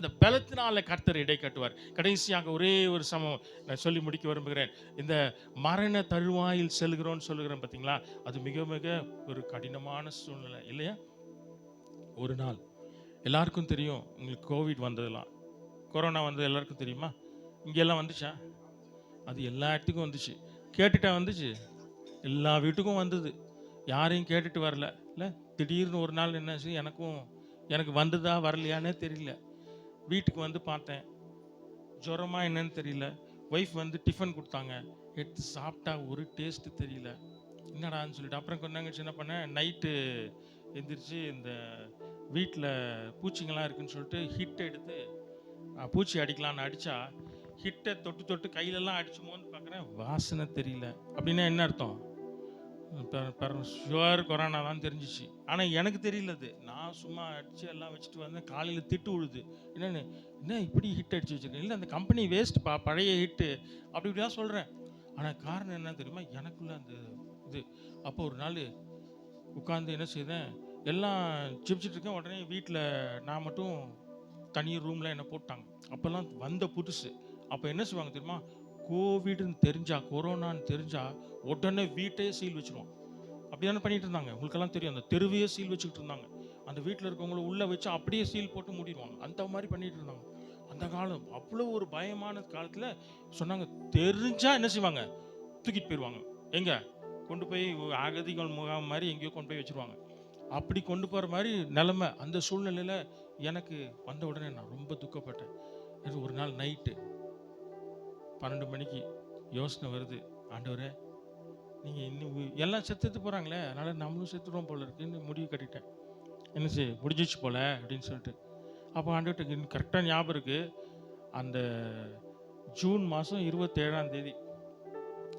இந்த பலத்தினால கர்த்தர் இடை கட்டுவார். கடைசியாக ஒரே ஒரு சமம் நான் சொல்லி முடிக்க விரும்புகிறேன். இந்த மரண தழுவாயில் செல்கிறோம்னு சொல்லுகிறேன் பார்த்தீங்களா அது மிக மிக ஒரு கடினமான சூழ்நிலை இல்லையா? ஒரு நாள் எல்லாருக்கும் தெரியும் உங்களுக்கு கோவிட் வந்ததெல்லாம். கொரோனா வந்தது எல்லாருக்கும் தெரியுமா? இங்கெல்லாம் வந்துச்சா? அது எல்லா இடத்துக்கும் வந்துச்சு. கேட்டுட்டா வந்துச்சு. எல்லா வீட்டுக்கும் வந்தது. யாரையும் கேட்டுட்டு வரல. இல்லை திடீர்னு ஒரு நாள் என்னாச்சு எனக்கும் எனக்கு வந்ததா வரலையானே தெரியல. வீட்டுக்கு வந்து பார்த்தேன். ஜுரமா என்னன்னு தெரியல. ஒய்ஃப் வந்து டிஃபன் கொடுத்தாங்க. எடுத்து சாப்பிட்டா ஒரு டேஸ்ட்டு தெரியல. என்னடான்னு சொல்லிட்டு அப்புறம் கொஞ்சம் என்ன பண்ணேன்? நைட்டு எந்திரிச்சு இந்த வீட்டில் பூச்சிங்கெல்லாம் இருக்குன்னு சொல்லிட்டு ஹிட் எடுத்து பூச்சி அடிக்கலான்னு அடித்தா ஹிட்டை தொட்டு தொட்டு கையிலலாம் அடிச்சுமோன்னு பார்க்குறேன் வாசனை தெரியல. அப்படின்னா என்ன அர்த்தம்? ஷுவர் கொரோனா தான் தெரிஞ்சிச்சு. ஆனால் எனக்கு தெரியல அது. நான் சும்மா அடித்து எல்லாம் வச்சுட்டு வந்தேன். காலையில் திட்டு விழுது. என்னென்னு என்ன இப்படி ஹிட் அடிச்சு வச்சிருக்கேன் இல்லை அந்த கம்பெனி வேஸ்ட்டுப்பா பழைய ஹிட்டு அப்படி இப்படிலாம் சொல்கிறேன் ஆனால் காரணம் என்ன தெரியுமா? எனக்குள்ள அந்த இது. அப்போ ஒரு நாள் உட்காந்து என்ன செய்தேன்? எல்லாம் சிரிச்சிட்டு இருக்கேன். உடனே வீட்டில் நான் மட்டும் தனி ரூமில் என்ன போட்டாங்க. அப்போல்லாம் வந்த புதுசு. அப்போ என்ன செய்வாங்க தெரியுமா? கோவிடுன்னு தெரிஞ்சா கொரோனான்னு தெரிஞ்சா உடனே வீட்டையே சீல் வச்சிருவோம். அப்படி தானே பண்ணிட்டு இருந்தாங்க. உங்களுக்கெல்லாம் தெரியும் அந்த தெருவையே சீல் வச்சுக்கிட்டு இருந்தாங்க. அந்த வீட்டில் இருக்கவங்கள உள்ளே வச்சு அப்படியே சீல் போட்டு மூடிடுவாங்க. அந்த மாதிரி பண்ணிட்டு இருந்தாங்க. அந்த காலம் அவ்வளோ ஒரு பயமான காலத்தில் சொன்னாங்க. தெரிஞ்சா என்ன செய்வாங்க? தூக்கிட்டு போயிடுவாங்க எங்க? கொண்டு போய் அகதிகள் முகாம் மாதிரி எங்கேயோ கொண்டு போய் வச்சிருவாங்க. அப்படி கொண்டு போகிற மாதிரி நிலமை அந்த சூழ்நிலையில் எனக்கு வந்த உடனே நான் ரொம்ப துக்கப்பட்டேன். இது ஒரு நாள் நைட்டு பன்னெண்டு மணிக்கு யோசனை வருது. ஆண்டவரே நீங்கள் இன்னும் எல்லாம் செத்துட்டு போகிறாங்களே அதனால் நம்மளும் செத்துடுவோம் போல இருக்குன்னு முடிவு கட்டிட்டேன். என்ன செய்ய முடிஞ்சிச்சு போல அப்படின்னு சொல்லிட்டு. அப்போ ஆண்டுகிட்ட இன்னும் கரெக்டாக ஞாபகம் இருக்குது அந்த ஜூன் மாதம் இருபத்தேழாம் தேதி.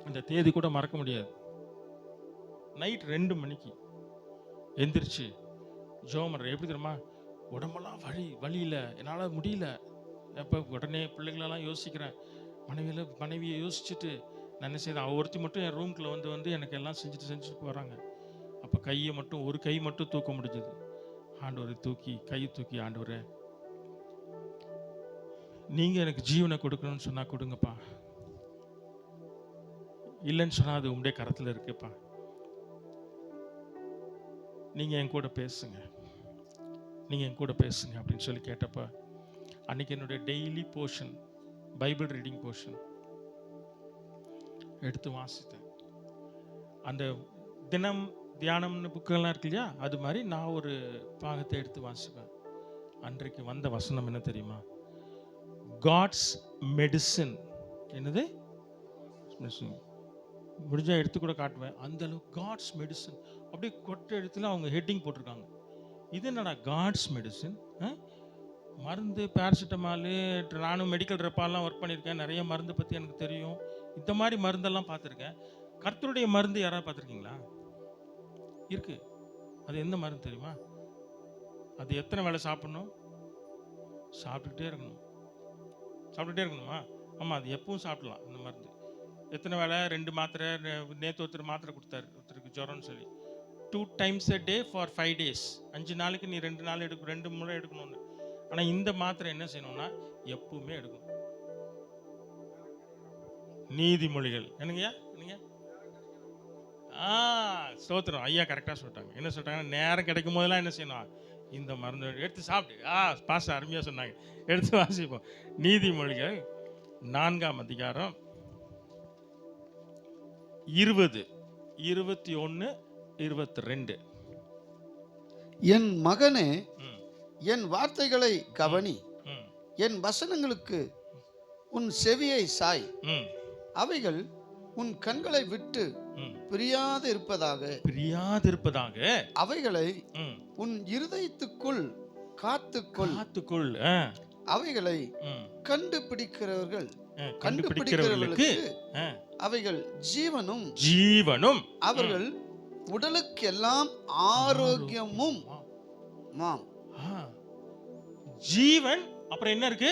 அந்த தேதி கூட மறக்க முடியாது. நைட் ரெண்டு மணிக்கு எந்திரிச்சு ஜோமர் எப்படி தெரியுமா? உடம்பெல்லாம் வழி வழியில் என்னால் முடியல. எப்போ உடனே பிள்ளைங்களெல்லாம் யோசிக்கிறேன். மனைவியில் மனைவியை யோசிச்சுட்டு நான் என்ன செய்தேன் அவ ஒருத்தி மட்டும் என் ரூம்குள்ளே வந்து வந்து எனக்கு எல்லாம் செஞ்சுட்டு செஞ்சுட்டு போகிறாங்க அப்போ கையை மட்டும் ஒரு கை மட்டும் தூக்க முடிஞ்சது. ஆண்டவரை தூக்கி கையை தூக்கி ஆண்டவரே நீங்கள் எனக்கு ஜீவனை கொடுக்கணும்னு சொன்னால் கொடுங்கப்பா. இல்லைன்னு சொன்னால் அது உங்களுடைய கரத்தில் இருக்குப்பா. நீங்கள் என் கூட பேசுங்க. நீங்கள் என் கூட பேசுங்க அப்படின்னு சொல்லி கேட்டப்ப அன்றைக்கி என்னுடைய daily portion Bible reading portion. எடுத்து வாசித்தேன். அந்த தினம் தியானம்னு புக்கெல்லாம் இருக்கு இல்லையா? அது மாதிரி நான் ஒரு பாகத்தை எடுத்து வாசிப்பேன். அன்றைக்கு வந்த வசனம் என்ன தெரியுமா? காட்ஸ் மெடிசன் என்னது? முடிஞ்சால் எடுத்து கூட காட்டுவேன். அந்த அளவுக்கு காட்ஸ் மெடிசன் அப்படியே கொட்ட எழுத்துல அவங்க ஹெட்டிங் போட்டிருக்காங்க. இது என்னடா காட்ஸ் மெடிசன் மருந்து பேராசிட்டமாலு நானும் மெடிக்கல் ரெப்பாலாம் ஒர்க் பண்ணியிருக்கேன். நிறைய மருந்து பற்றி எனக்கு தெரியும். இந்த மாதிரி மருந்தெல்லாம் பார்த்துருக்கேன். கர்த்தருடைய மருந்து யாராவது பார்த்துருக்கீங்களா? இருக்குது அது எந்த மருந்து தெரியுமா? அது எத்தனை வேலை சாப்பிட்ணும்? சாப்பிட்டுக்கிட்டே இருக்கணும். சாப்பிட்டுட்டே இருக்கணுமா? ஆமாம் அது எப்பவும் சாப்பிடலாம் இந்த மருந்து. எத்தனை வேலை ரெண்டு மாத்திரை நேற்று ஒருத்தர் மாத்திரை கொடுத்தாரு. ஒருத்தருக்கு ஜுரம்னு சொல்லி. Two times a day for five days அஞ்சு நாளைக்கு நீ ரெண்டு நாள் எடுக்க ரெண்டு முறை எடுக்கணும்னு. ஆனால் இந்த மாத்திரை என்ன செய்யணும்னா எப்பவுமே எடுக்கணும். நீதிமொழிகள். என்னங்கய்யா என்னங்க? ஆ ஸ்தோத்திரம். ஐயா கரெக்டாக சொல்லிட்டாங்க. என்ன சொல்லிட்டாங்க நேரம் கிடைக்கும் போதெல்லாம் என்ன செய்யணும்? இந்த மருந்து எடுத்து சாப்பிட்டு ஆ பாச அருமையாக சொன்னாங்க. எடுத்து வாசிப்போம். நீதிமொழிகள் நான்காம் அதிகாரம் இருபது இருபத்தி ஒன்று இருபத்தி ரெண்டு. என் மகனே என் வார்த்தைகளை கவனி. என் வசனங்களுக்கு உன் செவியை சாய். அவைகள் உன் கண்களை விட்டு பிரியாது இருப்பதாக பிரியாதிருப்பதாக. அவைகளை ம் உன் இருதயத்துக்குள் காத்துக்கொள். காத்துக்கொள் அவைகளை கண்டுபிடிக்கிறவர்கள். கண்டுபிடிக்கிறவர்களுக்கு அவைகள் ஜீவனும் ஜீவனும் அவர்கள் உடலுக்கெல்லாம் ஆரோக்கியமும் மாம். ஜீவன் அப்புறம் என்ன இருக்கு?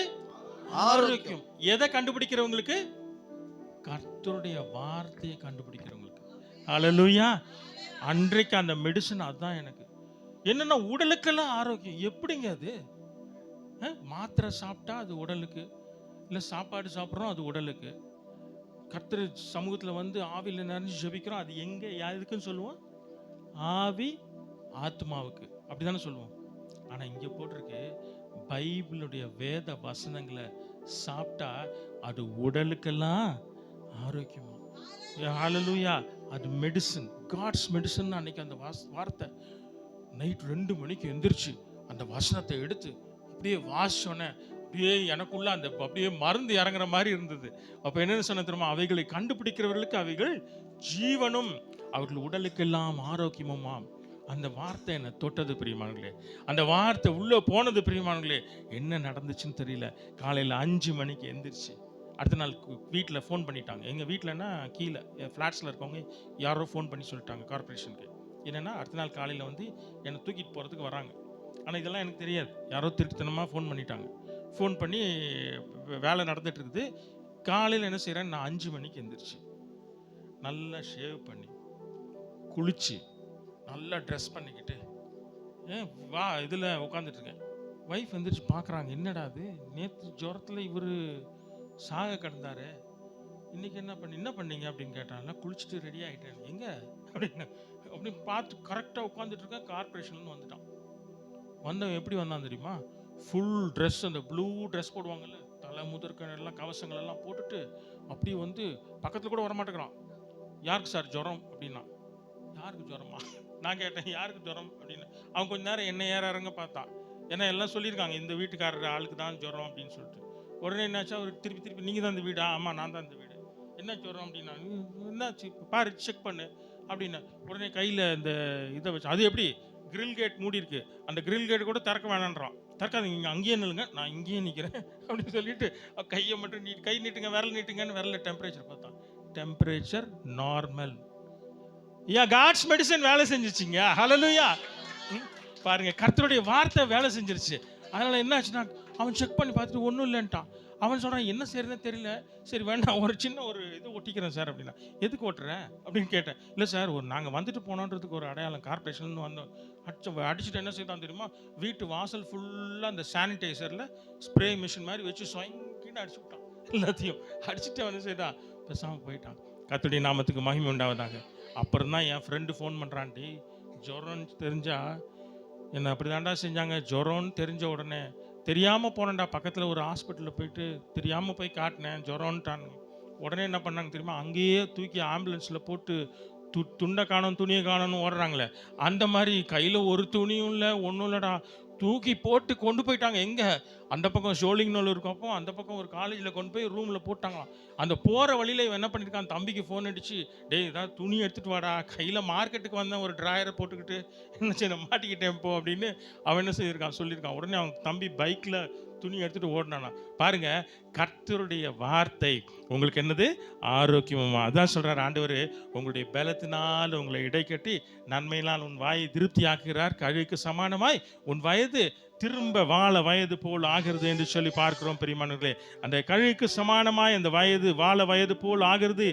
ஆரோக்கியம். எதை கண்டுபிடிக்கிறவங்களுக்கு? கர்த்தருடைய வார்த்தையை கண்டுபிடிக்கிறவங்களுக்கு. ஹalleluya அன்றைக்கு அந்த மெடிசன் அதுதான் எனக்கு. என்னன்னா உடலுக்கெல்லாம் ஆரோக்கியம். எப்படிங்க அது? மாத்திரை சாப்பிட்டா அது உடலுக்கு. இல்லை சாப்பாடு சாப்பிட்றோம் அது உடலுக்கு. கர்த்தர் சமூகத்தில் வந்து ஆவியில் நிறைஞ்சு ஜெபிக்கிறோம் அது எங்கே எதுக்குன்னு சொல்லுவோம்? ஆவி ஆத்மாவுக்கு. அப்படி தானே சொல்லுவோம். ஆனால் இங்கே போட்டிருக்கு பைபிளுடைய வேத வசனங்களை சாப்பிட்டா அது உடலுக்கெல்லாம் ஆரோக்கியமா? ஹalleluya அது மெடிசன் காட்ஸ் மெடிசன் அன்னைக்கு அந்த வாஸ் வார்த்தை. நைட் ரெண்டு மணிக்கு எந்திரிச்சு அந்த வசனத்தை எடுத்து அப்படியே வாசிச்சோன்னே அப்படியே எனக்குள்ள அந்த அப்படியே மருந்து இறங்குற மாதிரி இருந்தது. அப்போ என்னென்ன சொன்ன தெரியுமா? அவைகளை கண்டுபிடிக்கிறவர்களுக்கு அவைகள் ஜீவனும் அவர்கள் உடலுக்கெல்லாம் ஆரோக்கியமுமாம். அந்த வார்த்தை என்னை தொட்டது பிரியமானங்களே அந்த வார்த்தை உள்ளே போனது பிரியமானங்களே என்ன நடந்துச்சுன்னு தெரியல. காலையில் அஞ்சு மணிக்கு எந்திரிச்சு. அடுத்த நாள் வீட்டில் ஃபோன் பண்ணிட்டாங்க. எங்கள் வீட்டிலனா கீழே ஃப்ளாட்ஸில் இருக்கவங்க யாரோ ஃபோன் பண்ணி சொல்லிட்டாங்க கார்ப்பரேஷனுக்கு. என்னென்னா அடுத்த நாள் காலையில் வந்து என்னை தூக்கிட்டு போகிறதுக்கு வராங்க. ஆனால் இதெல்லாம் எனக்கு தெரியாது. யாரோ திருட்டுத்தனமாக ஃபோன் பண்ணிட்டாங்க. ஃபோன் பண்ணி வேலை நடந்துட்டு இருக்குது காலையில் என்ன செய்கிறேன்? நான் அஞ்சு மணிக்கு எந்திரிச்சு. நல்லா ஷேவ் பண்ணி குளிச்சு நல்லா ட்ரெஸ் பண்ணிக்கிட்டு வா இதில் உட்காந்துட்ருக்கேன் ஒய்ஃப் எந்திரிச்சு பார்க்குறாங்க என்னடா அது நேற்று ஜுரத்தில் இவர் சாக கிடந்தாரு. இன்னைக்கு என்ன பண்ணி என்ன பண்ணீங்க? அப்படின்னு கேட்டாங்க குளிச்சுட்டு ரெடி ஆகிட்டேன் எங்கே? அப்படின்னு அப்படி பார்த்து கரெக்டாக உட்காந்துட்ருக்கேன் கார்பரேஷன்லேருந்து வந்துட்டான். வந்தவன் எப்படி வந்தான் தெரியுமா? ஃபுல் ட்ரெஸ் அந்த ப்ளூ ட்ரெஸ் போடுவாங்கல்ல தலை முதற்க எல்லாம் கவசங்கள் எல்லாம் போட்டுட்டு அப்படியே வந்து பக்கத்தில் கூட வரமாட்டேங்கிறான். யாருக்கு சார் ஜுரம்? அப்படின்னா யாருக்கு ஜுரமா? நான் கேட்டேன் யாருக்கு ஜுரம்? அப்படின்னு. அவன் கொஞ்ச நேரம் என்ன ஏற இறங்க பார்த்தா. ஏன்னா எல்லாம் சொல்லியிருக்காங்க இந்த வீட்டுக்காரர் ஆளுக்கு தான் ஜுரம் அப்படின்னு சொல்லிட்டு. உடனே என்னாச்சு? அவர் திருப்பி திருப்பி நீங்கள் தான் இந்த வீடா? ஆமாம் நான் தான் இந்த வீடு. என்ன ஜுரம்? அப்படின்னா என்னாச்சு? பாரு செக் பண்ணு அப்படின்னா. உடனே கையில் இந்த இதை வச்சு அது எப்படி? கிரில் கேட் மூடி இருக்கு. அந்த கிரில் கேட் கூட திறக்க வேணான்றான். திறக்காதீங்க இங்கே அங்கேயே நில்லுங்க. நான் இங்கேயே நிற்கிறேன் அப்படின்னு சொல்லிட்டு கையை மட்டும் நீட் கை நீட்டுங்க விரல் நீட்டுங்கன்னு விரல டெம்பரேச்சர் பார்த்தான். டெம்பரேச்சர் நார்மல் யா காட்ஸ் மெடிசன் வேலை செஞ்சுச்சிங்க. ஹலலுயா ம், பாருங்க கர்த்தருடைய வார்த்தை வேலை செஞ்சிருச்சு. அதனால என்ன ஆச்சுன்னா அவன் செக் பண்ணி பார்த்துட்டு ஒன்றும் இல்லைன்ட்டான். அவன் சொல்கிறான் என்ன செய்யறதுன்னு தெரியல. சரி வேண்டாம் ஒரு சின்ன ஒரு இது ஒட்டிக்கிறேன் சார் அப்படின்னா. எதுக்கு ஓட்டுறேன் அப்படின்னு கேட்டேன். இல்லை சார் ஒரு நாங்கள் வந்துட்டு போனோன்றதுக்கு ஒரு அடையாளம். கார்பரேஷன்லேருந்து வந்தோம். அடிச்சு அடிச்சுட்டு என்ன செய்தான் தெரியுமா? வீட்டு வாசல் ஃபுல்லாக அந்த சானிடைசரில் ஸ்ப்ரே மிஷின் மாதிரி வச்சு சுவங்கின்னு அடிச்சு விட்டான். எல்லாத்தையும். அடிச்சுட்டு வந்து செய்தான்? பேசாமல் போயிட்டான். கத்துடைய நாமத்துக்கு மகிமை உண்டாவதாக. அப்புறம் தான் என் ஃப்ரெண்டு ஃபோன் பண்ணுறான்டி ஜுரம்னு தெரிஞ்சால் என்னை அப்படி தாண்டா செஞ்சாங்க. ஜுரம்னு தெரிஞ்ச உடனே தெரியாமல் போனேன்டா பக்கத்தில் ஒரு ஹாஸ்பிட்டலில் போயிட்டு தெரியாமல் போய் காட்டினேன் ஜுரம்ன்ட்டாங்க உடனே என்ன பண்ணாங்க தெரியுமா? அங்கேயே தூக்கி ஆம்புலன்ஸில் போட்டு து துண்டை காணும் துணியை காணும்னு ஓடுறாங்களே. அந்த மாதிரி கையில் ஒரு துணியும் இல்லை ஒன்றும் இல்லைடா. தூக்கி போட்டு கொண்டு போயிட்டாங்க. எங்கே? அந்த பக்கம் ஷோலிங் நூல் இருக்கப்போ அந்த பக்கம் ஒரு காலேஜில் கொண்டு போய் ரூமில் போட்டாங்களாம். அந்த போகிற வழியில் இவன் என்ன பண்ணியிருக்கான் தம்பிக்கு ஃபோன் அடிச்சு டேய் ஏதாவது துணி எடுத்துகிட்டு வாடா. கையில் மார்க்கெட்டுக்கு வந்தேன் ஒரு ட்ராயரை போட்டுக்கிட்டு என்ன செய்ய மாட்டிக்கிட்டேன் போ. அப்படின்னு அவன் என்ன செய்திருக்கான்? சொல்லியிருக்கான். உடனே அவன் தம்பி பைக்கில் துணி எடுத்துகிட்டு ஓடினானா? பாருங்க கர்த்தருடைய வார்த்தை உங்களுக்கு என்னது? ஆரோக்கியமாக அதான் சொல்கிறார் ஆண்டவர் உங்களுடைய பலத்தினால் உங்களை இடைக்கட்டி நன்மையினால் உன் வாயை திருப்தி ஆக்குகிறார் கழிவுக்கு சமானமாய் உன் வயது திரும்ப வாழ வயது போல் ஆகிறது என்று சொல்லி பார்க்கிறோம் பெரியமானவர்களே. அந்த கழிவுக்கு சமானமாய் அந்த வயது வாழ வயது போல் ஆகிறது.